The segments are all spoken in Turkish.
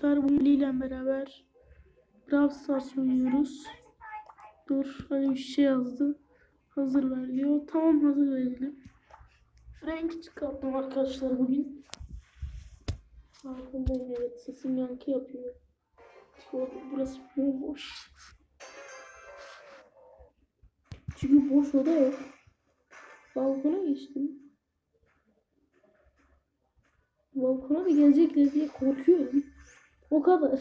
arkadaşlar. Bu ile beraber Brawl Stars oynuyoruz. Dur hani bir şey yazdı. Hazır ver diyor. Tamam hazır verelim. Renk çıkarttım arkadaşlar bugün. Farkındayım evet sesim yankı yapıyor. Burası bomboş. Çünkü boş oda yok. Balkona geçtim. Balkona da gelecekler diye korkuyorum. O kadar.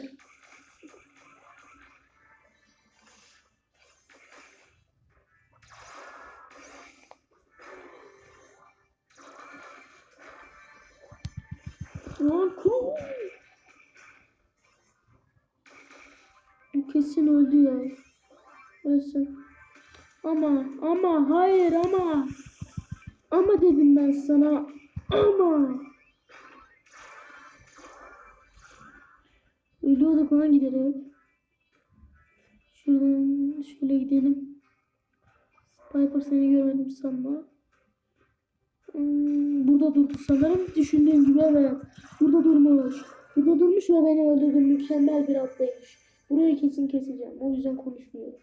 Bu kesin öldü ya. Ölsün. Ama ama hayır ama. Ama dedim ben sana. Ama. Ölüyorduk lan giderek. Şuradan şöyle gidelim. Piper seni görmedim sanma. Hmm, burada durdu sanırım. Düşündüğüm gibi evet. Burada durmuş. Burada durmuş ve beni öldürdü. Mükemmel bir atlayış. Burayı kesin keseceğim. O yüzden konuşmuyorum.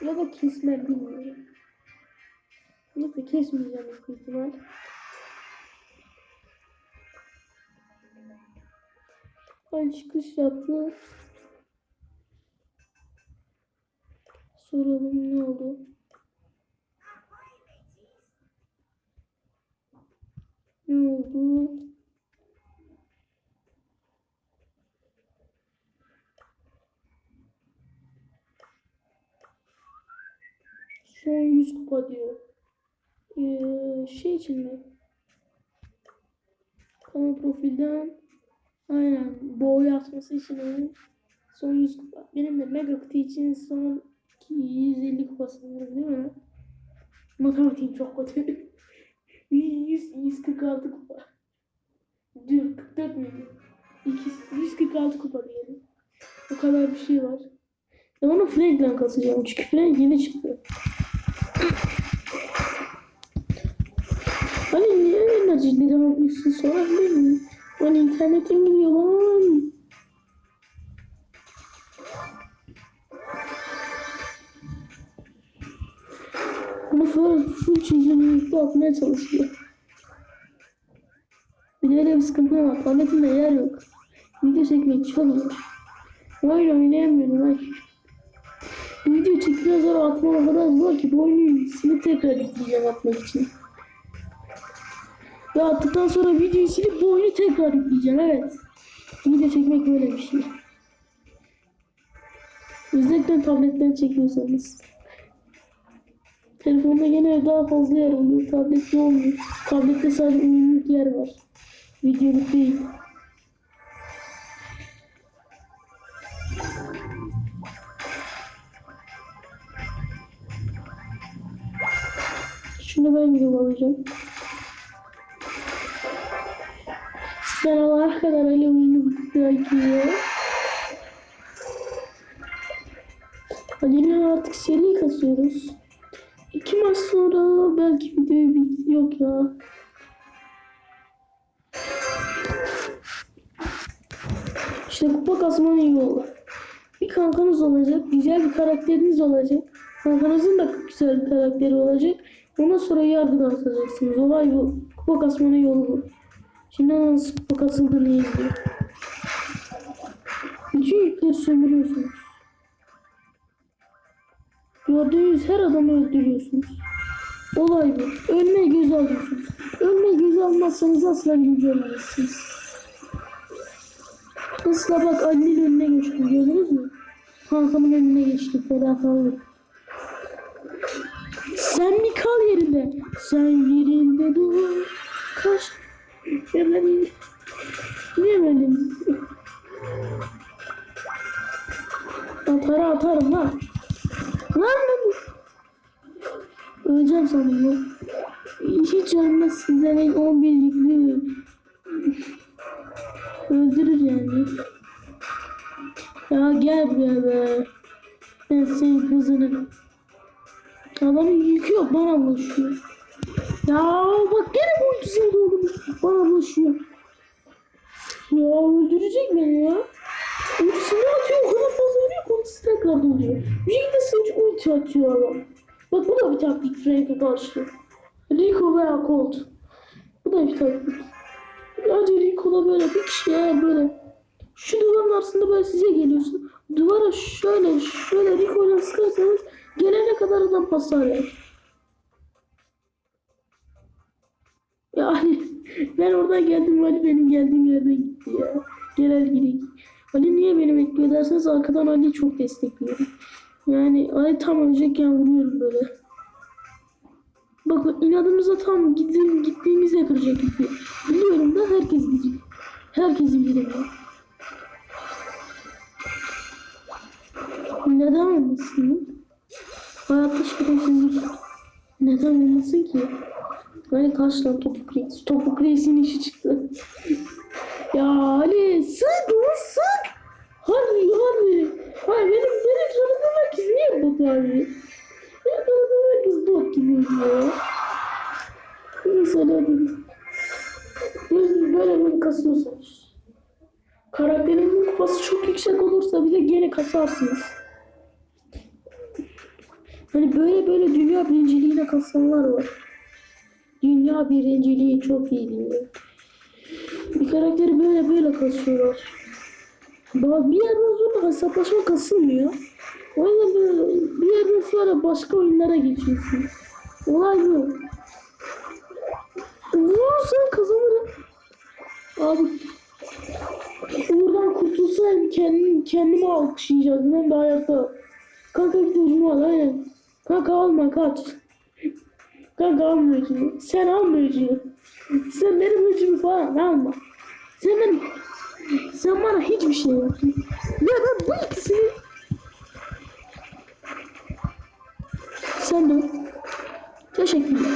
Ya da kesmem bilmiyorum. Neyse kesmeyeceğim büyük ihtimal. Ay çıkış yaptı. Soralım ne oldu? Ne oldu? Son 100 kupa diyor. Ee, şey için mi? Kanal profilden aynen boy atması için onun son 100 kupa. Benim de mega kutu için son 150 kupa sanırım değil mi? Matematiğim çok kötü. 100, 146 kupa. Dur 44 müydü? 2, 146 kupa diyelim. O kadar bir şey var. Ben onu Frank'le kasacağım çünkü Frank yeni çıktı. Hani niye enerji devam etmişsin sorabilir miyim? İnternetim gidiyor lan. Bunu full, full çözünürlükte atmaya çalışıyor. Bir de öyle bir sıkıntı var. Tabletimde yer yok. Video çekmek çok zor. Oyun oynayamıyorum ay. Video çektikten sonra atmam o kadar zor ki bu oyunu silip tekrar yükleyeceğim atmak için. Ve attıktan sonra videoyu silip bu oyunu tekrar yükleyeceğim evet. Video çekmek böyle bir şey. Özellikle tabletten çekiyorsanız. Telefonda gene daha fazla yer oluyor. Tablette olmuyor. Tablette sadece oyunluk yer var. Videoluk değil. Şunu ben gidip alacağım. Alana kadar öyle oyunu belki ya. Hadi yine artık seri kasıyoruz. İki maç sonra belki video bit yok ya. İşte kupa kasman iyi olur. Bir kankanız olacak, güzel bir karakteriniz olacak. Kankanızın da güzel bir karakteri olacak. Ondan sonra yargı dağıtacaksınız. Olay bu. Kupa kasmanın yolu bu. Şimdi nasıl kupa kasıldığını izliyor. Bütün yükleri sömürüyorsunuz. Gördüğünüz her adamı öldürüyorsunuz. Olay bu. Ölmeye göz alıyorsunuz. Ölmeye göz almazsanız asla birinci olamazsınız. Isla bak Ali'nin önüne geçtim gördünüz mü? Kankamın önüne geçti fedakarlık. Sen mi kal yerinde? Sen Öldürür yani. Ya gel buraya be. Ben senin kızını. Adamın yükü yok bana ulaşıyor. Ya bak gene bu ultisini doldurmuş. Bana bulaşıyor. Ya öldürecek beni ya. Ultisini atıyor o kadar fazla vuruyor ki ultisi tekrar doluyor. Bir şekilde sadece ulti atıyor adam. Bak bu da bir taktik Frank'e karşı. Rico veya Colt. Bu da bir taktik. Sadece Rico'da böyle bir kişi eğer böyle şu duvarın arasında böyle size geliyorsun. Duvara şöyle şöyle Rico'yla sıkarsanız gelene kadar adam hasar yer. Ya Ali ben oradan geldim Ali benim geldiğim yerden gitti ya. Genel gidik. Ali niye beni bekliyor derseniz arkadan Ali'yi çok destekliyorum. Yani Ali tam ölecekken vuruyorum böyle. Bakın inadımıza tam gittiğim, gittiğimizde kıracak ipi. Biliyorum da herkes bilir. Herkesi bilir. ya. Neden olmasın? Hayatta şerefsizlik. Neden olmasın ki? Böyle tane topuk reis. Topuk reisin işi çıktı. ya kasarsınız. Hani böyle böyle dünya birinciliğine kasanlar var. Dünya birinciliği çok iyi diyor. Bir karakteri böyle böyle kasıyorlar. Bir yerden sonra hesaplaşma kasılmıyor. O yüzden böyle bir yerden sonra başka oyunlara geçiyorsun. Olay bu. Vurursan kazanırım. Abi buradan kurtulsaydım kendim, kendimi alkışlayacaktım. Hem de hayatta. Kanka bir de ucunu al aynen. Kanka alma kaç. Kanka alma ucunu. Sen alma ucunu. Sen benim ucumu falan alma. Sen benim... Sen bana hiçbir şey yapma. Ya ben bu ikisini... Sen de... Teşekkürler.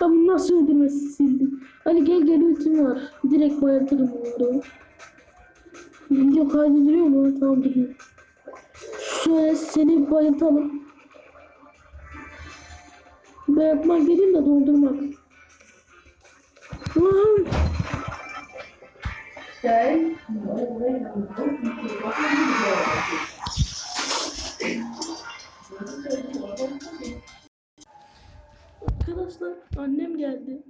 Ben bunu nasıl öldürmesi sildim. Ali gel gel ultim var. Direkt bayatırım onları. Video kaydediliyor mu? Tamam duruyor. Şöyle seni bayıltalım. Bayatmak dediğim de doldurmak. Gel. Arkadaşlar annem geldi.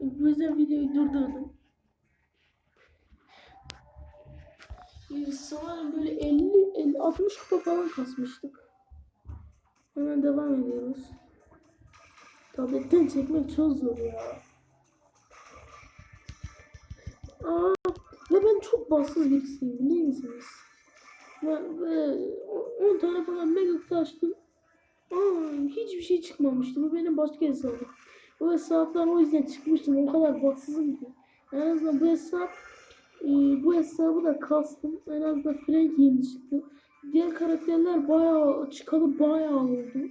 Bu yüzden videoyu durdurdum. Sanırım böyle 50, 50 60 kupa falan kasmıştık. Hemen devam ediyoruz. Tabletten çekmek çok zor ya. Aa, ve ben çok bassız birisiyim biliyor musunuz? Ve, ve 10 tane falan mega açtım. Aa, hiçbir şey çıkmamıştı. Bu benim başka hesabım. Bu hesaptan o yüzden çıkmıştım. O kadar baksızım ki. En azından bu hesap e, bu hesabı da kastım. En azından Frank yeni çıktı. Diğer karakterler bayağı çıkalı bayağı oldu.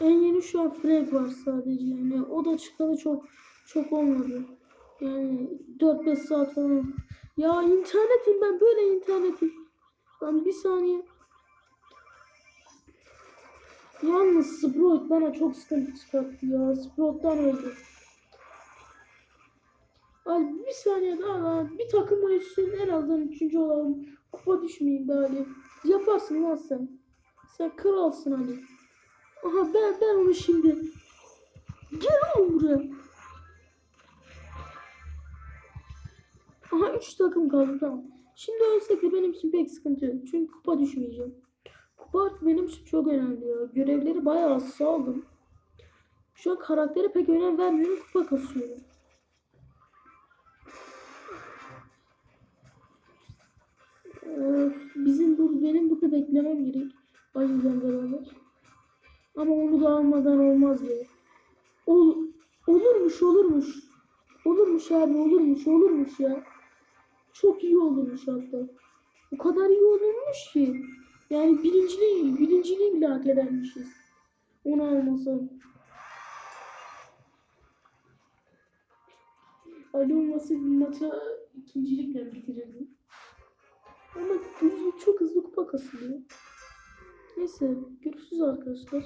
En yeni şu an Frank var sadece. Yani o da çıkalı çok çok olmadı. Yani 4-5 saat falan. Ya internetim ben böyle internetim. Lan bir saniye. Yalnız Sprout bana çok sıkıntı çıkarttı ya. Sprout'tan öldü. Ay bir saniye daha lan. Bir takım oyuncusunun en azından üçüncü olalım. Kupa düşmeyeyim be Ali. Yaparsın lan sen. Sen kralsın Ali. Aha ben ben onu şimdi. Gel oğlum buraya. Aha üç takım kaldı tamam. Şimdi ölsek de benim için pek sıkıntı yok. Çünkü kupa düşmeyeceğim. Kupa benim için çok önemli ya. Görevleri bayağı az aldım. Şu an karaktere pek önem vermiyorum. Kupa kasıyorum. Bizim bu benim burada beklemem gerek. Ayıdan beraber. Ama onu da almadan olmaz be. Ol, olurmuş olurmuş. Olurmuş abi olurmuş olurmuş ya. Çok iyi olurmuş hatta. O kadar iyi olurmuş ki. Yani birinciliği, birinciliği bile hak edermişiz. Onu almasam. Ali olması maça ikincilikle bitirirdim. Ama hızlı, çok hızlı kupa kasılıyor. Neyse görüşürüz arkadaşlar.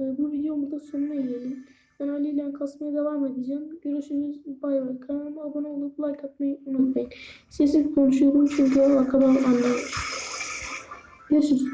e, bu videomun burada sonuna gelelim. Ben Ali ile kasmaya devam edeceğim. Görüşürüz. Bay bay. Kanalıma abone olup like atmayı unutmayın. Sessiz konuşuyorum çünkü arkadan anlamış. Görüşürüz.